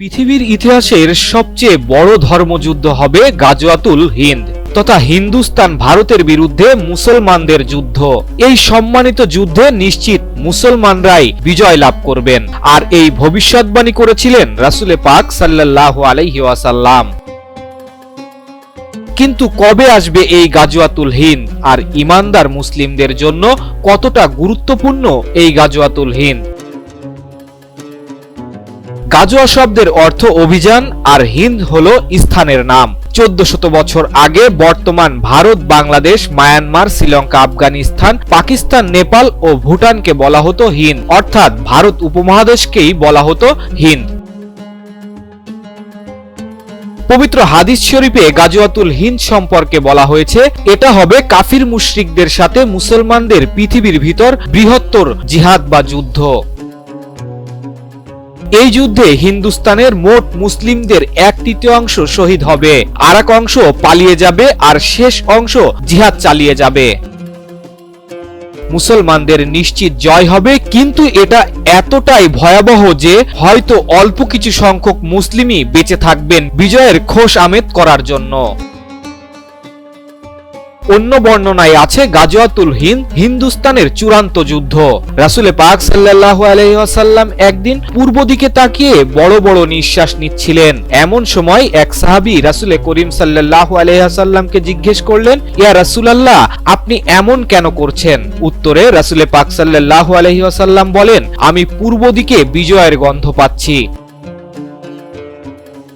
পৃথিবীর ইতিহাসের সবচেয়ে বড় ধর্মযুদ্ধ হবে গাজওয়াতুল হিন্দ তথা হিন্দুস্তান ভারতের বিরুদ্ধে মুসলমানদের যুদ্ধ। এই সম্মানিত যুদ্ধে নিশ্চিত মুসলমানরাই বিজয় লাভ করবেন। আর এই ভবিষ্যৎবাণী করেছিলেন রাসুলে পাক সাল্লাহ ওয়াসাল্লাম। কিন্তু কবে আসবে এই গাজওয়াতুল হিন্দ? আর ইমানদার মুসলিমদের জন্য কতটা গুরুত্বপূর্ণ এই গাজওয়াতুল হিন্দ? গাজোয়া শব্দের অর্থ অভিযান আর হিন্দ হল স্থানের নাম। চোদ্দ শত বছর আগে বর্তমান ভারত, বাংলাদেশ, মায়ানমার, শ্রীলঙ্কা, আফগানিস্তান, পাকিস্তান, নেপাল ও ভুটানকে বলা হতো হিন্দ। অর্থাৎ ভারত উপমহাদেশকেই বলা হতো হিন্দ। পবিত্র হাদিস শরীফে গাজওয়াতুল হিন্দ সম্পর্কে বলা হয়েছে, এটা হবে কাফির মুশরিকদের সাথে মুসলমানদের পৃথিবীর ভিতর বৃহত্তর জিহাদ বা যুদ্ধ। এই যুদ্ধে হিন্দুস্তানের মোট মুসলিমদের এক তৃতীয়াংশ শহীদ হবে। আর এক অংশ পালিয়ে যাবে আর শেষ অংশ জিহাদ চালিয়ে যাবে। মুসলমানদের নিশ্চিত জয় হবে, কিন্তু এটা এতটাই ভয়াবহ যে হয়তো অল্প কিছু সংখ্যক মুসলিমই বেঁচে থাকবেন বিজয়ের খোশ আমেদ করার জন্য। অন্য বর্ণনায় আছে গাজওয়াতুল হিন্দ, হিন্দুস্তানের চূড়ান্ত যুদ্ধ। রাসুলে পাক সাল্লাল্লাহু আলাইহি ওয়াসাল্লাম একদিন পূর্ব দিকে তাকিয়ে বড় বড় নিঃশ্বাস নিচ্ছিলেন। এমন সময় এক সাহাবী রাসুলে করিম সাল্লাল্লাহু আলাইহি ওয়াসাল্লামকে জিজ্ঞেস করলেন, ইয়া রাসূলুল্লাহ, আপনি এমন কেন করছেন? উত্তরে রাসুলে পাক সাল্লাল্লাহু আলাইহি ওয়াসাল্লাম বলেন, আমি পূর্ব দিকে বিজয়ের গন্ধ পাচ্ছি।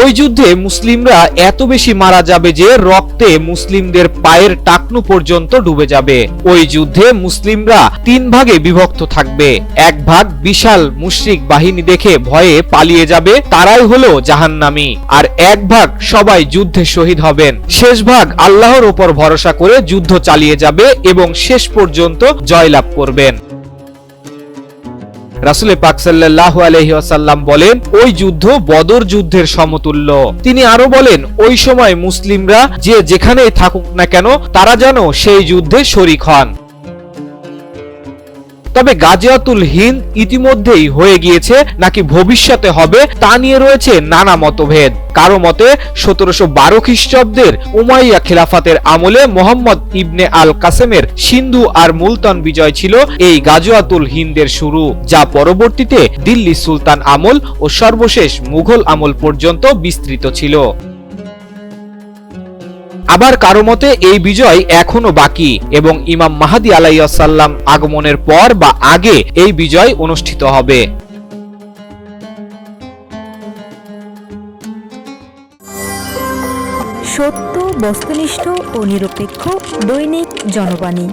ওই যুদ্ধে মুসলিমরা এত বেশি মারা যাবে যে রক্তে মুসলিমদের পায়ের টাকনু পর্যন্ত ডুবে যাবে। ওই যুদ্ধে মুসলিমরা তিন ভাগে বিভক্ত থাকবে। এক ভাগ বিশাল মুশরিক বাহিনী দেখে ভয়ে পালিয়ে যাবে, তারাই হলো জাহান্নামী। আর এক ভাগ সবাই যুদ্ধে শহীদ হবেন। শেষ ভাগ আল্লাহর ওপর ভরসা করে যুদ্ধ চালিয়ে যাবে এবং শেষ পর্যন্ত জয়লাভ করবেন। রাসুলে পাক সাল্লাহ আলাইহি বলেন, ওই যুদ্ধ বদর যুদ্ধের সমতুল্য। তিনি আরও বলেন, ওই সময় মুসলিমরা যে যেখানেই থাকুক না কেন, তারা যেন সেই যুদ্ধে শরিক হন। তবে গাজিয়াতুল হিন্দ ইতিমধ্যেই হয়ে গিয়েছে নাকি ভবিষ্যতে হবে তা নিয়ে রয়েছে নানা মতভেদ। কারও মতে, সতেরোশো বারো খ্রিস্টাব্দের উমাইয়া খিলাফাতের আমলে মোহাম্মদ ইবনে আল কাসেমের সিন্ধু আর মুলতান বিজয় ছিল এই গাজওয়াতুল হিন্দের শুরু, যা পরবর্তীতে দিল্লি সুলতান আমল ও সর্বশেষ মুঘল আমল পর্যন্ত বিস্তৃত ছিল। আবার কারও মতে এই বিজয় এখনও বাকি এবং ইমাম মাহাদি আলাইসাল্লাম আগমনের পর বা আগে এই বিজয় অনুষ্ঠিত হবে। সত্য, বস্তুনিষ্ঠ ও নিরপেক্ষ দৈনিক জনবাণী।